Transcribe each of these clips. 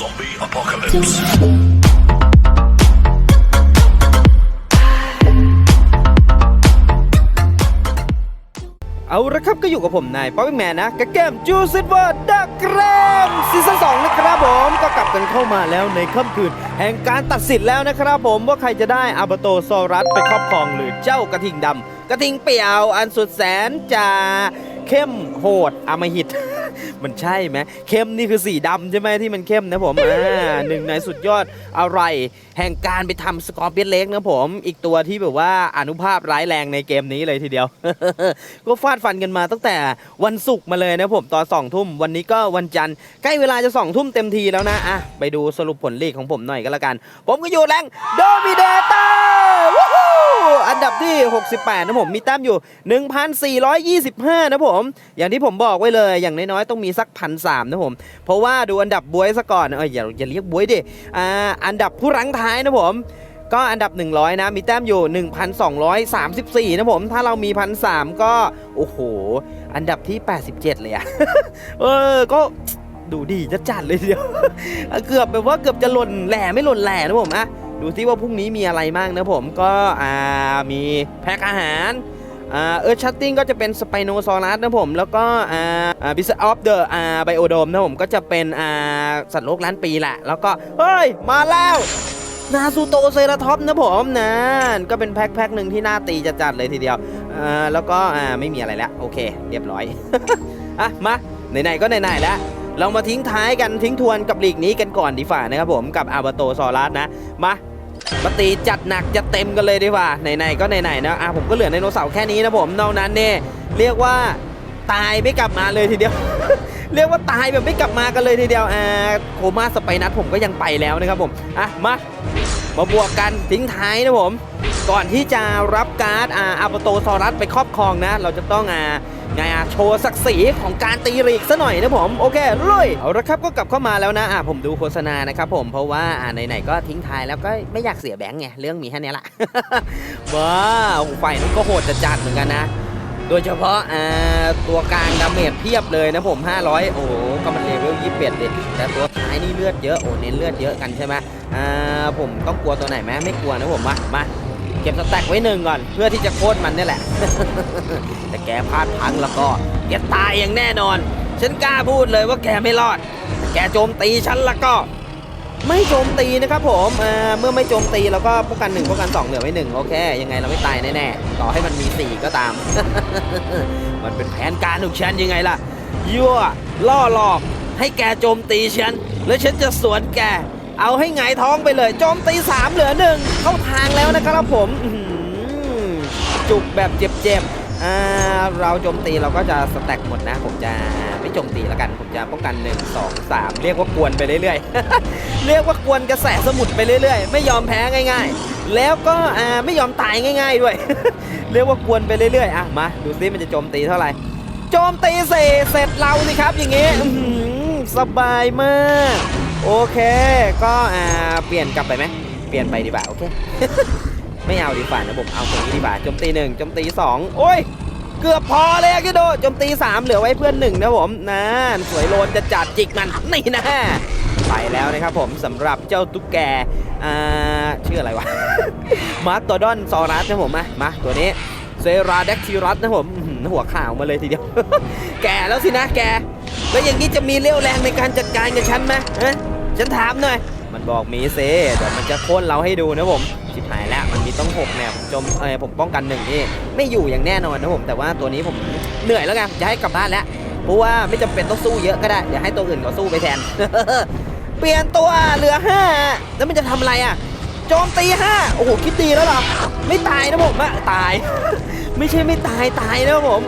Zombie apocalypse. เอาละครับก็อยู่กับผมนายป๊อปปี้แมนนะกับเกมจูซิตเวอร์ดักแกรมซีซั่นสองนะครับผมก็กลับกันเข้ามาแล้วในค่ำคืน แห่งการตัดสินแล้วนะครับผมว่าใครจะได้อาบโตซอรัสไปครอบครองหรือเจ้ากระทิงดำกระทิงเปียวอันสุดแสนจะ เข้มโหดอมหิต มันใช่ไหมเข้มนี่คือสีดำใช่ไหมที่มันเข้มนะผมอ่าหนึ่งในสุดยอดอะไร แห่งการไปทำสกอร์เปียนเล็กนะผม อีกตัวที่แบบว่าอนุภาพร้ายแรงในเกมนี้เลยทีเดียว ก็ฟาดฟันกันมาตั้งแต่วันศุกร์มาเลยนะผมตอนสองทุ่มวันนี้ก็วันจันทร์ใกล้เวลาจะสองทุ่มเต็มทีแล้วนะอะไปดูสรุปผลลีกของผมหน่อยก็แล้วกัน ผมก็อยู่แรงโดมิเดเตอร์ อันดับที่ 68 นะผม มีแต้มอยู่ 1,425 นะผม อย่างที่ผมบอกไว้เลย อย่างน้อยๆ ต้องมีสักพันสามนะผม เพราะว่าดูอันดับบวยซะก่อน เอออย่าอย่าเรียกบวยดิ อ่า อันดับผู้รั้งท้ายนะผมก็อันดับ 100 นะ มีแต้มอยู่ 1,234 นะผม ถ้าเรามีพันสามก็ โอ้โห อันดับที่ 87 เลยอะเออ ก็ดูดีจะจัดเลยทีเดียว เกือบแบบว่าเกือบจะหล่นแหล่ไม่หล่นแหล่นะผมอะ ดูซิว่าพรุ่งนี้มีอะไรบ้างนะผมก็อ่ามีแพ็คอาหารอ่าเออชัตติ้งก็จะเป็นสไปโนซอรัสนะผม แล้วก็อ่าอ่าบิสออฟเดอะอ่าไบโอโดมนะผมก็จะเป็นอ่าสัตว์โลกล้านปีแหละ แล้วก็ เฮ้ย มาแล้วนาซูโตเซราท็อปนะผมนะก็เป็นแพ็คแพ็คหนึ่งที่น่าตีจัดเลยทีเดียวอ่าแล้วก็อ่าไม่มีอะไรแล้ว โอเค เรียบร้อยอะมาไหนๆก็ไหนๆแล้วเรามาทิ้งท้ายกันทิ้งทวนกับลีกนี้กันก่อนดีฝ่านะครับผมกับอาบาโตซอรัสนะมา มาตีจัดหนักจะเต็มกันเลยดีกว่าไหนๆก็ไหนๆนะอะผมก็เหลือไดโนเสาร์แค่นี้นะผมนอกนั้นเนี่ยเรียกว่าตายไม่กลับมาเลยทีเดียว เรียกว่าตายแบบไม่กลับมากันเลยทีเดียวอ่าโคม่าสไปนัทผมก็ยังไปแล้วนะครับผมอะมามาบวกกันทิ้งท้ายนะผม ก่อนที่จะรับการ์ดอ่าอาบาโตซอรัสไปครอบครองนะ เราจะต้องอ่า ไงอะโชว์ศักดิ์ศรีของการตีรีกซะหน่อยนะผมโอเคลุยเอาละครับก็กลับเข้ามาแล้วนะอะผมดูโฆษณานะครับผมเพราะว่าอ่าไหนๆก็ทิ้งท้ายแล้วก็ไม่อยากเสียแบงค์ไงเรื่องมีแค่นี้แหละว้าวไฟนั่นก็โหดจะจัดเหมือนกันนะ โดยเฉพาะอ่าตัวกลางดาเมจเพียบเลยนะผม 500 โอ้โหก็มันเลเวล21เด็ดแต่ตัวท้ายนี่เลือดเยอะโอ้เน้นเลือดเยอะกันใช่ไหมอ่าผมต้องกลัวตัวไหนไหมไม่กลัวนะผมมามา เก็บสแต็กไว้หนึ่งก่อน เพื่อที่จะโค่นมันนี่แหละ แต่แกพลาดพังแล้วก็แกตายอย่างแน่นอน ฉันกล้าพูดเลยว่าแกไม่รอด แกโจมตีฉันแล้วก็ ไม่โจมตีนะครับผมเมื่อไม่โจมตีเราก็ป้องกันหนึ่งป้องกันสองเหลือไว้หนึ่งโอเคยังไงเราไม่ตายแน่ๆต่อให้มันมีสี่ก็ตาม มันเป็นแผนการของฉันยังไงล่ะยั่วล่อหลอกให้แกโจมตีฉัน แล้วฉันจะสวนแก เอาให้หงท้องไปเลยโจมตีสามเหลือหนึ่งเข้าทางแล้วนะครับผมจุกแบบเจ็บๆอ่าเราโจมตีเราก็จะสแต็กหมดนะผมจะไม่โจมตีแล้วกัน ผมจะป้องกัน1 2 3 เรียกว่ากวนไปเรื่อยๆ เรียกว่ากวนกระแสสมุทรไปเรื่อยๆ ไม่ยอมแพ้ง่าย ๆ แล้วก็อ่าไม่ยอมตายง่าย ๆ ด้วย เรียกว่ากวนไปเรื่อยๆ อะมาดูซิมันจะโจมตีเท่าไหร่ โจมตีเสร็จเสร็จเราสิครับอย่างงี้สบายมาก โอเค ก็อ่าเปลี่ยนกลับไปไหมเปลี่ยนไปดีกว่าโอเค ไม่เอาดีกว่านะผมเอาตรงนี้ดีกว่าโจมตีหนึ่งโจมตีสองโอ้ยเกือบพอเลยกิโดโจมตีสามเหลือไว้เพื่อนหนึ่งนะผมนั่นสวยโลนจะจัดจิกมันนี่นะไปแล้วนะครับผมสำหรับเจ้าตุ๊กแกอ่าชื่ออะไรวะมาสโตดอนซอรัสนะผมมามาตัวนี้เซราเด็กทิรัสนะผมหัวข่าวมาเลยทีเดียว แกแล้วสินะแก แล้วอย่างนี้จะมีเรี่ยวแรงในการจัดการกับฉันไหมฮะ ฉันถามหน่อย มันบอกมีเซเดี๋ยวมันจะโค่นเราให้ดูนะผมชิบหายแล้วมันมีต้องหกเนี่ยผมจมเออผมป้องกันหนึ่งนี่ไม่อยู่อย่างแน่นอนนะผมแต่ว่าตัวนี้ผมเหนื่อยแล้วไงจะให้กลับบ้านแล้วเพราะว่าไม่จำเป็นต้องสู้เยอะก็ได้เดี๋ยวให้ตัวอื่นเขาสู้ไปแทน เปลี่ยนตัวเหลือห้าแล้วมันจะทำอะไรอะโจมตีห้าโอ้โหคิดดีแล้วเหรอไม่ตายนะผมอะตาย ไม่ใช่ไม่ตายตายนะผม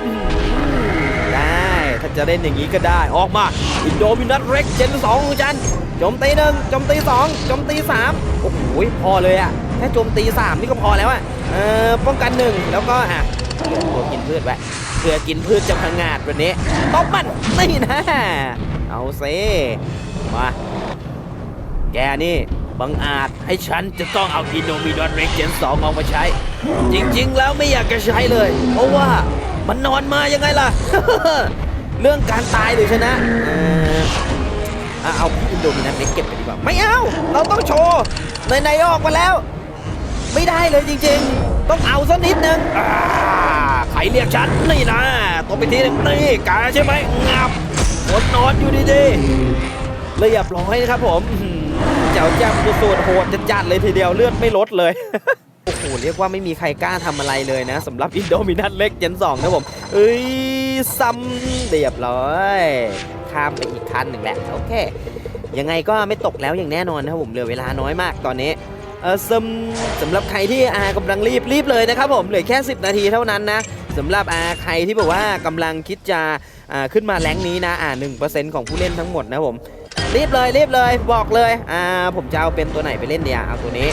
จะเล่นอย่างนี้ก็ได้ออกมาอินโดมินัสเร็กเจนสองของฉันโจมตีหนึ่งโจมตีสองโจมตีสามโอ้โหพอเลยอะแค่โจมตีสามนี่ก็พอแล้วอะเออป้องกันหนึ่งแล้วก็อะตัวกินพืชไว้เพื่อกินพืชจะพังงาดวันนี้ตบมันนี่นะเอาเซมาแกนี่บังอาจให้ฉันจะต้องเอาอินโนมิดอนเร็กเจนสองออกมาใช้ จริงๆ แล้วไม่อยากจะใช้เลย เพราะว่ามันนอนมายังไงล่ะ เรื่องการตายหรือชนะเออะเอาพี่อินโดมินันเล็กเก็บไปดีกว่า ไม่เอา เราต้องโชว์ในๆออกมาแล้ว ไม่ได้เลยจริงๆ ต้องเอาสักนิดนึงใครเรียกฉัน นี่นะตบไปทีนึงนี่กาใช่ไหมงับกดนอนอยู่ดีๆเรียบร้อยนะครับผมเจ้าแจ้ำสุดโหดจัดๆเลยทีเดียวเลือดไม่ลดเลย เรียกว่าไม่มีใครกล้าทำอะไรเลยนะสำหรับอินโดมินันเล็กเจน2นะผมเอ้ยซ้ำเรียบร้อยข้ามไปอีกคันหนึ่งแหละโอเคยังไงก็ไม่ตกแล้วอย่างแน่นอนนะครับผมเหลือเวลาน้อยมากตอนนี้เออสำสำหรับใครที่อากำลังรีบรีบเลยนะครับผมเหลือแค่ 10 นาทีเท่านั้นนะสำหรับอาใครที่แบบว่ากำลังคิดจะขึ้นมาแรงนี้นะอ่าหนึ่งเปอร์เซ็นต์ของผู้เล่นทั้งหมดนะผมรีบเลยรีบเลยบอกเลยอ่าผมจะเอาเป็นตัวไหนไปเล่นเนี่ยเอาตัวนี้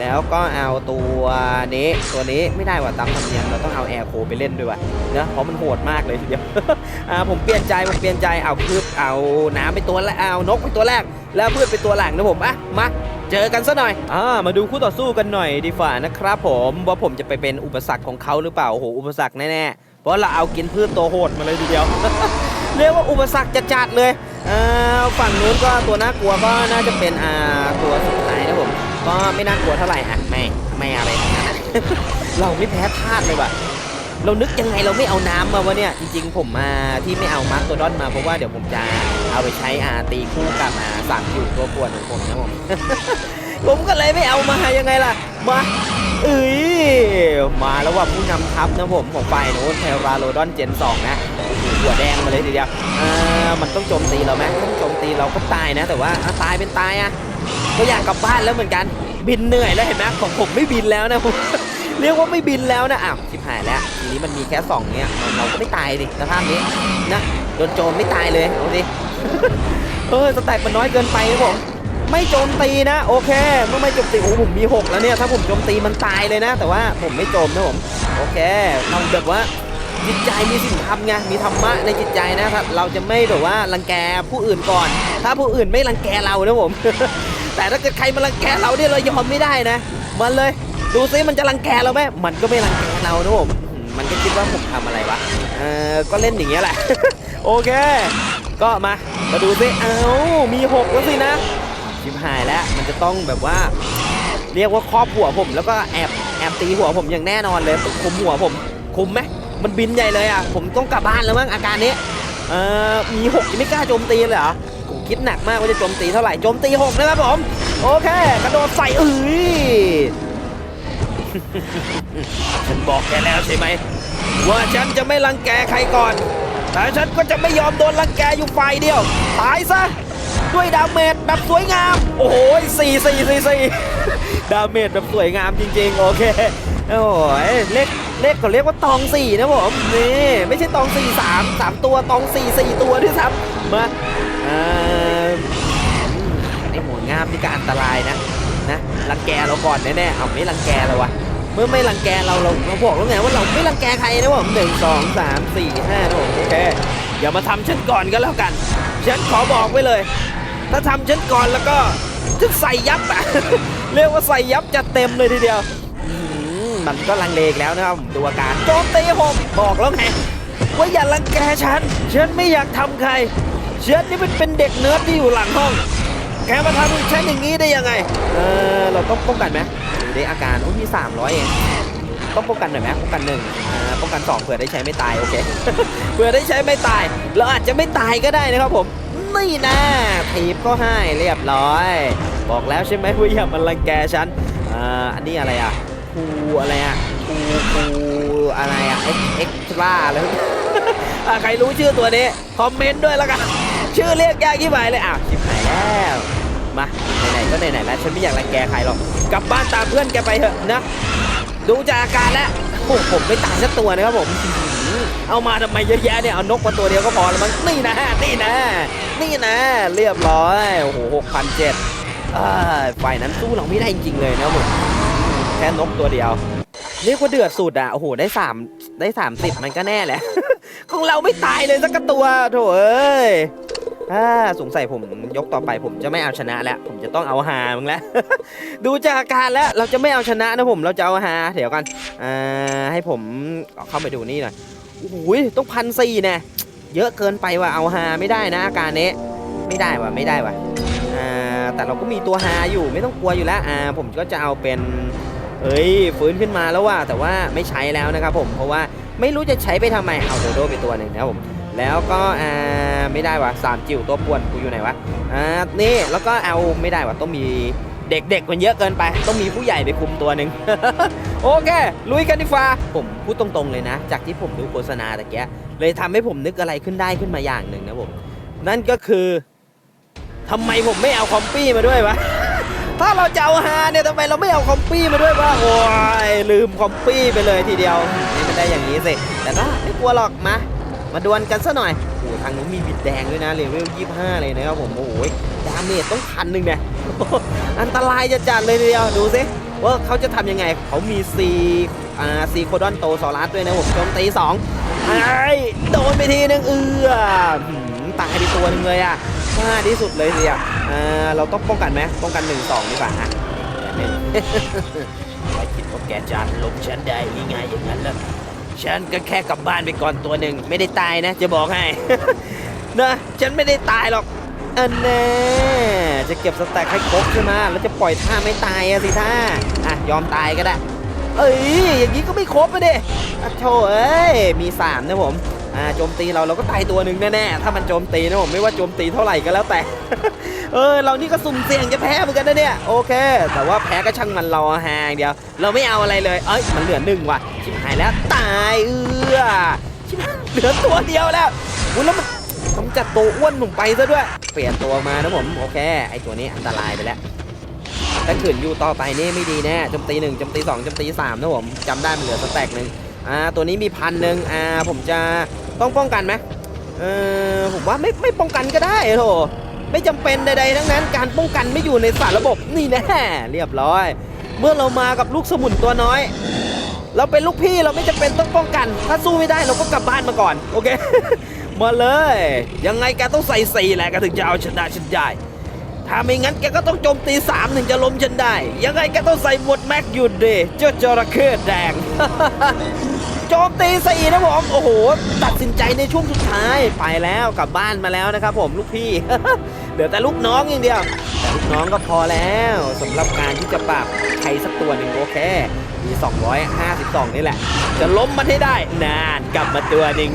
แล้วก็เอาตัวนี้ตัวนี้ไม่ได้ว่ะตามธรรมเนียมเราต้องเอาแอร์โคไปเล่นด้วยว่ะเนอะเพราะมันโหดมากเลยทีเดียวอ่าผมเปลี่ยนใจผมเปลี่ยนใจเอาพืชเอาน้ำไปตัวแรกเอานกไปตัวแรก แล้วพืชไปตัวหลังนะผมอะมาเจอกันซะหน่อย อ่า มาดูคู่ต่อสู้กันหน่อยดีฝ่านะครับผมว่าผมจะไปเป็นอุปสรรคของเขาหรือเปล่า โอ้โห อุปสรรคแน่ๆ เพราะเราเอากินพืชตัวโหดมาเลยทีเดียว เรียกว่าอุปสรรคจัดๆเลย อ่า ฝั่งนู้นก็ตัวน่ากลัวก็น่าจะเป็นอ่าตัวสุดท้าย ก็ไม่น่ากลัวเท่าไหร่อะไม่ไม่อะไรนะเราไม่แพ้พลาดเลยว่ะเรานึกยังไงเราไม่เอาน้ำมาวะเนี่ย จริงๆ ผมมาที่ไม่เอามาร์คตัวดอนมาเพราะว่าเดี๋ยวผมจะเอาไปใช้อาตีคู่กับอาสั่งอยู่ตัวกวนของผมนะผมผมก็เลยไม่เอามายังไงล่ะมาเอ้ยมาแล้วว่าผู้นำทัพนะผมของฝ่ายโน้นเทราโรดอนเจน2นะโอ้โหหัวแดงมาเลยทีเดียวอ่ามันต้องโจมตีเราไหมต้องโจมตีเราก็ตายนะ แต่ว่าตายเป็นตายอะ ก็อยากกลับบ้านแล้วเหมือนกัน บินเหนื่อยแล้วเห็นไหมของผมไม่บินแล้วนะผมเรียกว่าไม่บินแล้วนะอ้าวชิบหายแล้ว ทีนี้มันมีแค่สองเนี้ยเราก็ไม่ตายดิสภาพนี้นะโดนโจมไม่ตายเลยเอาดิเออสแต็กมันน้อยเกินไปนะผมไม่โจมตีนะ โอเคเมื่อไม่โจมตีโอ้ผมมี 6 แล้วเนี่ยถ้าผมโจมตีมันตายเลยนะ แต่ว่าผมไม่โจมนะผมโอเคเราแบบว่าจิตใจมีสิ่งธรรมไงมีธรรมะในจิตใจนะครับเราจะไม่แบบว่ารังแกผู้อื่นก่อน ถ้าผู้อื่นไม่รังแกเรานะผม แต่ถ้าเกิดใครมารังแกเราเนี่ยเรายอมไม่ได้นะ มันเลย ดูซิมันจะรังแกเราไหมมันก็ไม่รังแกเรานะผมมันก็คิดว่าผมทำอะไรวะ เออก็เล่นอย่างเงี้ยแหละ โอเค ก็มา มาดูซิเอ้า มีหกแล้วสินะชิบหายแล้ว มันจะต้องแบบว่า เรียกว่าครอบหัวผม แล้วก็แอบแอบตีหัวผมอย่างแน่นอนเลยคุมหัวผม คุมไหมมันบินใหญ่เลยอะ ผมต้องกลับบ้านแล้วมั้งอาการนี้ เออมีหกยังไม่กล้าโจมตีเลยเหรอ คิดหนักมากว่าจะโจมตีเท่าไหร่โจมตีหกนะครับผม โอเค กระโดดใส่เอ้ยฉันบอกแกแล้วใช่ไหม ว่าฉันจะไม่รังแกใครก่อน แต่ฉันก็จะไม่ยอมโดนรังแกอยู่ฝ่ายเดียว ตายซะ ด้วยดาเมจแบบสวยงาม โอ้โหสี่สี่สี่สี่ดาเมจแบบสวยงามจริงๆ โอเคโอ้ยเลขเลขเขาเรียกว่าตองสี่นะผมนี่ไม่ใช่ตองสี่สามสามตัวตองสี่สี่ตัวด้วยซ้ำ มาอ่าอืมไอหัวงามนี่ก็อันตรายนะนะรังแกเราก่อนแน่ๆเอาไม่รังแกเราวะเมื่อไม่รังแกเราเราเราบอกแล้วไงว่าเราไม่รังแกใครนะผมหนึ่งสองสามสี่ห้าโอเคอย่ามาทำฉันก่อนก็แล้วกัน ฉันขอบอกไว้เลย ถ้าทำฉันก่อนแล้วก็จะใส่ยับอะเรียกว่าใส่ยับจะเต็มเลยทีเดียวมันก็ลังเลกแล้วนะครับผมดูอาการโจมตีผมบอกแล้วไงว่าอย่ารังแกฉัน ฉันไม่อยากทำใคร ฉันนี่เป็นเป็นเด็กเนิร์ดที่อยู่หลังห้อง แกมาทำฉันอย่างนี้ได้ยังไง เออเราต้องป้องกันไหมดูดิอาการอุ้ยมี 300 เอง ต้องป้องกันหน่อยไหมป้องกันหนึ่งป้องกันสองเผื่อได้ใช้ไม่ตายโอเค เผื่อได้ใช้ไม่ตาย เราอาจจะไม่ตายก็ได้นะครับผม นี่นะทีบก็ให้เรียบร้อย บอกแล้วใช่ไหมว่าอย่ามารังแกฉันอ่าอันนี้อะไรอะคูอะไรอะคูคูอะไรอะเอ็กเอ็กซ์ตร้าอะไรใครรู้ชื่อตัวนี้ คอมเมนต์ด้วยแล้วกัน ชื่อเรียกยากที่หมายเลยอ้าวชิบหายแล้วมาไหนๆก็ไหนๆแล้วฉันไม่อยากรังแกใครหรอกกลับบ้านตามเพื่อนแกไปเถอะนะดูจากอาการแล้วโอ้โหผมไม่ตายสักตัวนะครับผม เอามาทำไมเยอะแยะเนี่ยเอานกมาตัวเดียวก็พอแล้วมั้งนี่นะนี่นะ นี่นะ เรียบร้อยโอ้โหหกพันเจ็ดฝ่ายนั้นสู้เราไม่ได้จริงๆเลยนะผมแค่นกตัวเดียวเรียกว่าเดือดสุดอะโอ้โหได้สามได้สามสิบมันก็แน่แหละของเราไม่ตายเลยสักตัวโถเอ้ย อ่าสงสัยผมยกต่อไปผมจะไม่เอาชนะแล้ว ผมจะต้องเอาหามึงแล้ว ดูจากอาการแล้วเราจะไม่เอาชนะนะผมเราจะเอาหาเดี๋ยวกันอ่าให้ผมเข้าไปดูนี่หน่อยโอ้โหต้องพันสี่แน่เยอะเกินไปว่ะเอาหาไม่ได้นะอาการนี้ไม่ได้ว่ะไม่ได้ว่ะอ่าแต่เราก็มีตัวฮาอยู่ไม่ต้องกลัวอยู่แล้วอ่าผมก็จะเอาเป็นเอ้ยฟื้นขึ้นมาแล้วว่ะแต่ว่าไม่ใช้แล้วนะครับผมเพราะว่าไม่รู้จะใช้ไปทำไมเอาโดโดไปตัวหนึ่งนะครับผม แล้วก็อ่าไม่ได้วะสามจิ๋วตัวป่วนกูอยู่ไหนวะอ่านี่แล้วก็เอาไม่ได้วะต้องมีเด็กๆมันเยอะเกินไป ต้องมีผู้ใหญ่ไปคุมตัวหนึ่งโอเค ลุยกันดีฟ้าผมพูดตรงๆเลยนะ จากที่ผมดูโฆษณาตะเกียเลยทำให้ผมนึกอะไรขึ้นได้ขึ้นมาอย่างหนึ่งนะผม นั่นก็คือทำไมผมไม่เอาคอมปี้มาด้วยวะถ้าเราจะเอาฮาเนี่ยทำไมเราไม่เอาคอมปี้มาด้วยวะโอ้ยลืมคอมปี้ไปเลยทีเดียวนี่มันได้อย่างนี้สิแต่ก็ไม่กลัวหรอกมา มาดวลกันซะหน่อยโอ้หทางนู้นมีบิดแดงด้วยนะเลเวล25เลยนะครับผมโอ้โหดาเมจต้องพันหนึ่งเนี่ยอันตรายจะจัดเลยเดียวดูสิว่าเขาจะทำยังไง เขามีซีอ่าซีโคดอนโตซอรัสด้วยนะผมโจมตีสองไอ้โดนไปทีนึงเอือตายไปตัวนึงเลยอะมาที่สุดเลยทีเดียวอ่าเราต้องป้องกันไหมป้องกัน1 2ดีกว่าอะไม่คิดว่าแกจะลบฉันได้ง่ายๆอย่างนั้นเหรอ ฉันก็แค่กลับบ้านไปก่อนตัวหนึ่งไม่ได้ตายนะ จะบอกให้ นะฉันไม่ได้ตายหรอกอันแน่จะเก็บสแต็กให้ครบใช่ไหมแล้วจะปล่อยท่าไม่ตายอะสิท่าอะยอมตายก็ได้ เอ้ยอย่างนี้ก็ไม่ครบอะดิอะโธ่เอ้ยมีสามนะผม อ่าโจมตีเราเราก็ตายตัวหนึ่งแน่ๆ ถ้ามันโจมตีนะผมไม่ว่าโจมตีเท่าไหร่ก็แล้วแต่ เออเรานี่ก็สุ่มเสี่ยงจะแพ้เหมือนกันนะเนี่ยโอเค แต่ว่าแพ้ก็ช่างมันเราห่างเดียว เราไม่เอาอะไรเลยเอ้ยมันเหลือหนึ่งว่ะชิบหายแล้วตายเอือชิบหายเหลือตัวเดียวแล้วอุ้ยแล้วมันต้องจัดตัวอ้วนหนุ่มไปซะด้วย เปลี่ยนตัวมานะผมโอเค ไอตัวนี้อันตรายไปแล้วถ้าขืนอยู่ต่อไปนี่ไม่ดีแน่โจมตีหนึ่งโจมตีสองโจมตีสามนะผมจำได้มันเหลือสแต็กหนึ่ง อ่าตัวนี้มีพันหนึ่งอ่าผมจะต้องป้องกันไหมเออผมว่าไม่ไม่ป้องกันก็ได้โถไม่จำเป็นใดๆทั้งนั้น การป้องกันไม่อยู่ในสารระบบนี่แน่เรียบร้อย เมื่อเรามากับลูกสมุนตัวน้อย เราเป็นลูกพี่เราไม่จำเป็นต้องป้องกัน ถ้าสู้ไม่ได้เราก็กลับบ้านมาก่อน โอเค มาเลย ยังไงแกต้องใส่สี่แหละแกถึงจะเอาชนะฉันได้ถ้าไม่งั้นแกก็ต้องโจมตีสามถึงจะล้มฉันได้ ยังไงแกต้องใส่หมวดแม็กหยุดดิเจ้าจระเข้แดง โจมตีสี่นะผมโอ้โห ตัดสินใจในช่วงสุดท้ายไปแล้วกลับบ้านมาแล้วนะครับผมลูกพี่ เหลือแต่ลูกน้องอย่างเดียว แต่ลูกน้องก็พอแล้วสำหรับการที่จะปราบใครสักตัวหนึ่งโอเคมี 252 นี่แหละ จะล้มมันให้ได้นานกลับมาตัวหนึ่ง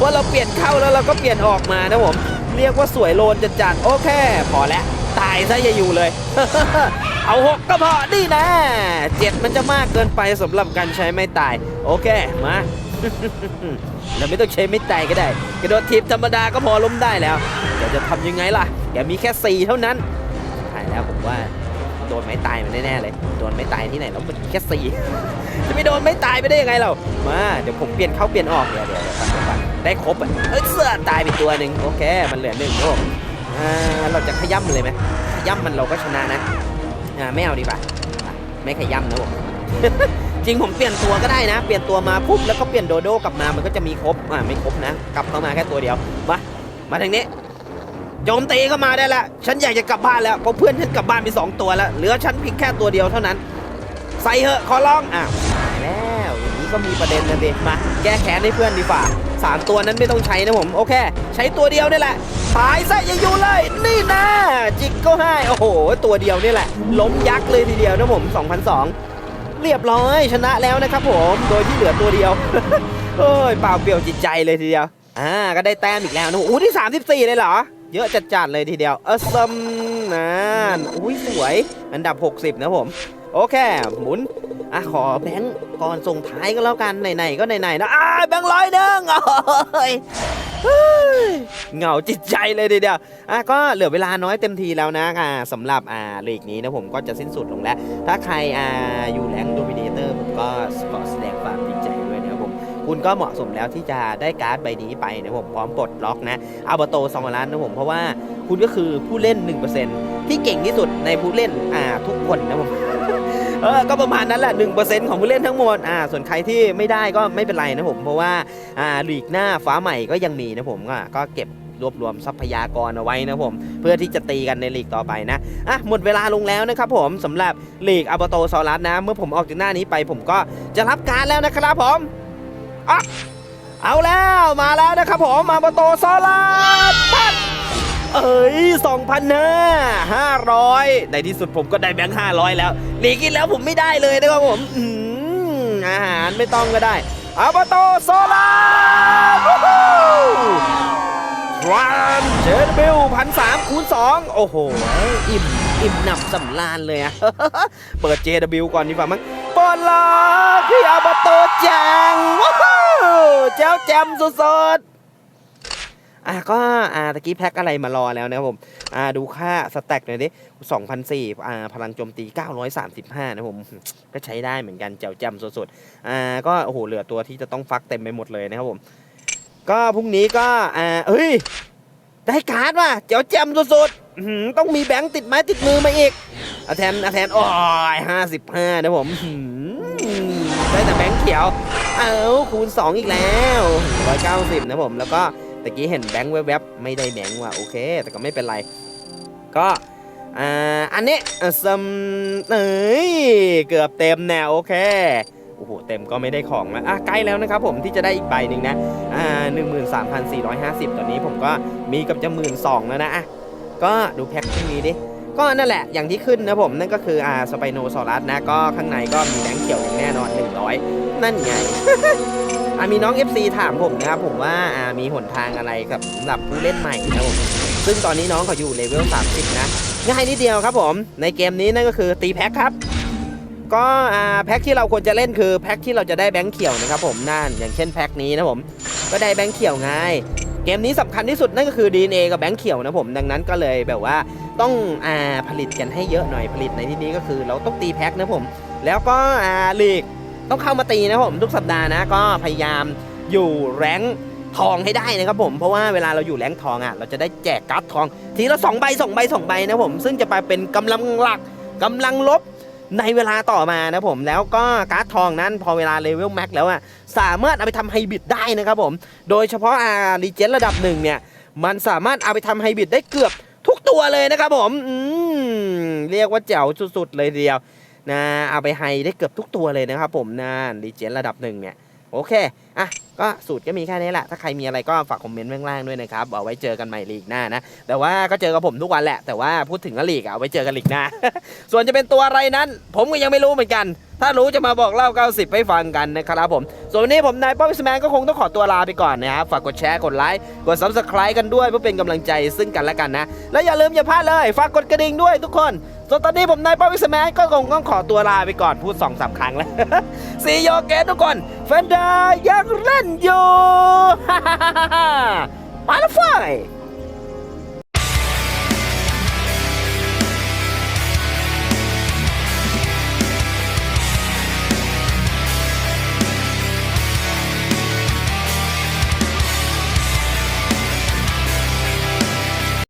ว่าเราเปลี่ยนเข้าแล้วเราก็เปลี่ยนออกมานะผม เรียกว่าสวยโลนจัดจัดๆโอเค พอแล้ว ตายซะอย่าอยู่เลย เอาหกก็พอนี่นะเจ็ดมันจะมากเกินไปสำหรับการใช้ไม่ตาย โอเค มาเราไม่ต้องใช้ไม่ตายก็ได้ กระโดดทีบธรรมดาก็พอล้มได้แล้วแกจะทำยังไงล่ะ แกมีแค่สี่เท่านั้นใช่แล้วผมว่าโดนไม้ตายมันแน่ๆเลย โดนไม้ตายที่ไหนแล้วมันแค่สี่จะไม่โดนไม้ตายไปได้ยังไงเรา มา เดี๋ยวผมเปลี่ยนเข้าเปลี่ยนออกเดี๋ยวเดี๋ยวเดี๋ยวได้ครบอะเอ้ยเสื้อตายไปตัวหนึ่งโอเค มันเหลือหนึ่งโอ้ เราจะขย้ำมันเลยไหมขย้ำมันเราก็ชนะนะอ่าไม่เอาดีกว่าอะไม่ขย้ำนะผมจริงผมเปลี่ยนตัวก็ได้นะ เปลี่ยนตัวมาปุ๊บแล้วก็เปลี่ยนโดโดกลับมามันก็จะมีครบอ่าไม่ครบนะ กลับเข้ามาแค่ตัวเดียวมามาทางนี้โจมตีเข้ามาได้ล้วฉันอยากจะกลับบ้านแล้วเพราะเพื่อนฉันกลับบ้านไปสองตัวแล้วเหลือฉันเพียงแค่ตัวเดียวเท่านั้นใส่เหอะขอร้องอะตายแล้วอย่างนี้ก็มีประเด็นนะเด็กมาแก้แค้นให้เพื่อนดีฝ่า สามตัวนั้นไม่ต้องใช้นะผม โอเค ใช้ตัวเดียวนี่แหละตายซะยังอยู่เลย นี่นะจิกก็ให้โอ้โห ตัวเดียวนี่แหละ ล้มยักษ์เลยทีเดียวนะผม2002เรียบร้อยชนะแล้วนะครับผมโดยที่เหลือตัวเดียวเอ้ยเปล่าเปลี่ยวจิตใจเลยทีเดียวอ่าก็ได้แต้มอีกแล้วนะโอ้โหที่ 34 เลยเหรอ เยอะจัดๆเลยทีเดียว เออซัมนั่นอุ้ยสวย อันดับ 60 นะผม โอเค หมุนอะขอแบงค์ก่อนส่งท้ายก็แล้วกันไหนๆก็ไหนๆนะอ่าแบงค์ร้อยหนึ่งโอ้ยเฮ้ยเหงาจิตใจเลยทีเดียวอะก็เหลือเวลาน้อยเต็มทีแล้วนะอ่าสำหรับอ่าลีกนี้นะผมก็จะสิ้นสุดลงแล้ว ถ้าใครอ่าอยู่แรงโดมิเนเตอร์ผมก็ขอแสดงความดีใจด้วยนะครับผมคุณก็เหมาะสมแล้วที่จะได้การ์ดใบนี้ไปนะผมพร้อมปลดล็อกนะอาบโตสองล้านนะผมเพราะว่าคุณก็คือผู้เล่น 1%ที่เก่งที่สุดในผู้เล่นอ่าทุกคนนะผม เออก็ประมาณนั้นแหละ1%ของผู้เล่นทั้งหมดอ่าส่วนใครที่ไม่ได้ก็ไม่เป็นไรนะผมเพราะว่าอ่าลีกหน้าฟ้าใหม่ก็ยังมีนะผมก็ก็เก็บรวบรวมทรัพยากรเอาไว้นะผมเพื่อที่จะตีกันในลีกต่อไปนะอะหมดเวลาลงแล้วนะครับผมสำหรับลีกอาบโตซอรัสนะ เมื่อผมออกจากหน้านี้ไปผมก็จะรับการแล้วนะครับผมอะเอาแล้วมาแล้วนะครับผมอาบโตซอรัสปั๊บ เอ้ยสองพันห้าห้าร้อยในที่สุดผมก็ได้แบงค์ห้าร้อยแล้วหลีกินแล้วผมไม่ได้เลยนะครับผมอืมอาหารไม่ต้องก็ได้อาบาโตโซลาทรานเจนบิลพันสามคูณสองโอ้โห อิ่ม อิ่มหนำสำราญเลยอะเปิด JW ก่อนดีกว่ามั้งปอนลาพี่อาบาโตจังว้าวเจ้าแจมสดๆ อะก็อ่าตะกี้แพ็คอะไรมารอแล้วนะครับผมอ่าดูค่าสแต็กหน่อยดิ2,004อ่าพลังโจมตี 935 นะครับผมก็ใช้ได้เหมือนกันเจ้าจมสุดๆอ่าก็โอ้โหเหลือตัวที่จะต้องฟักเต็มไปหมดเลยนะครับผมก็พรุ่งนี้ก็อ่าเฮ้ยได้การ์ดว่ะเจ้าแจมสุดๆต้องมีแบงค์ติดไม้ติดมือมาอีกอาแทนอาแทนโอ้ยห้าสิบห้านะผมได้แต่แบงค์เขียว เอาคูณ2อีกแล้ว190นะผมแล้วก็ ตะกี้เห็นแบงค์แวบๆไม่ได้แบงค์ว่ะโอเค แต่ก็ไม่เป็นไร ก็อันนี้ซัมเอ้ยเกือบเต็มแนวโอเคโอ้โหเต็มก็ไม่ได้ของแล้วอะใกล้แล้วนะครับผมที่จะได้อีกใบหนึ่งนะอ่า13,450ตอนนี้ผมก็มีกับจะหมื่นสองแล้วนะอะก็ดูแพ็คที่นี้ดิก็นั่นแหละอย่างที่ขึ้นนะผมนั่นก็คืออ่าสไปโนซอรัสนะก็ข้างในก็มีแบงค์เขียวอย่างแน่นอน100นั่นไง อะมีน้อง FC ถามผมนะครับผมว่าอ่ามีหนทางอะไรกับสำหรับผู้เล่นใหม่นะผมซึ่งตอนนี้น้องเขาอยู่เลเวล30 นะ ง่ายนิดเดียวครับผม ในเกมนี้นั่นก็คือตีแพ็คครับ ก็อ่าแพ็คที่เราควรจะเล่นคือแพ็คที่เราจะได้แบงค์เขียวนะครับผมนั่นอย่างเช่นแพ็คนี้นะผมก็ได้แบงค์เขียวไงเกมนี้สำคัญที่สุดนั่นก็คือ DNA กับแบงค์เขียวนะผมดังนั้นก็เลยแบบว่าต้องอ่าผลิตกันให้เยอะหน่อยผลิตในที่นี้ก็คือ เราต้องตีแพ็คนะผม แล้วก็อ่าลีก ต้องเข้ามาตีนะผมทุกสัปดาห์นะก็พยายามอยู่แรงทองให้ได้นะครับผมเพราะว่าเวลาเราอยู่แรงทองอะเราจะได้แจกการ์ดทอง ทีละสองใบสองใบสองใบนะผมซึ่งจะไปเป็นกำลังหลักกำลังลบในเวลาต่อมานะผมแล้วก็การ์ดทองนั้นพอเวลาเลเวลแม็กแล้วอะสามารถเอาไปทำไฮบริดได้นะครับผมโดยเฉพาะอารีเจนระดับหนึ่งเนี่ยมันสามารถเอาไปทำไฮบริดได้เกือบทุกตัวเลยนะครับผมอืมเรียกว่าแจ๋วสุดๆเลยเดียว นะเอาไปไฮได้เกือบทุกตัวเลยนะครับผมนะดีเจนระดับหนึ่งเนี่ยโอเค อะ ก็สูตรก็มีแค่นี้แหละ ถ้าใครมีอะไรก็ฝากคอมเมนต์ข้างล่างด้วยนะครับ เอาไว้เจอกันใหม่ลีกหน้านะ แต่ว่าก็เจอกับผมทุกวันแหละ แต่ว่าพูดถึงลีกเอาไว้เจอกันลีกหน้า ส่วนจะเป็นตัวอะไรนั้น ผมก็ยังไม่รู้เหมือนกัน ถ้ารู้จะมาบอกเล่า 90 ให้ฟังกันนะครับผม ส่วนวันนี้ผมนายป้อมวิสแมนก็คงต้องขอตัวลาไปก่อนนะครับ ฝากกดแชร์ กดไลค์ กด subscribe กันด้วยเพื่อเป็นกำลังใจซึ่งกันและกันนะ และอย่าลืมอย่าพลาดเลย ฝากกดกระดิ่งด้วยทุกคน ส่วนตอนนี้ผมนายป้อมวิสแมนก็คงต้องขอตัวลาไปก่อนพูด2อสาครั้งแล้วซีโยเกทุกคนแฟนดายังเล่นอยู่ไปแล้วไฟ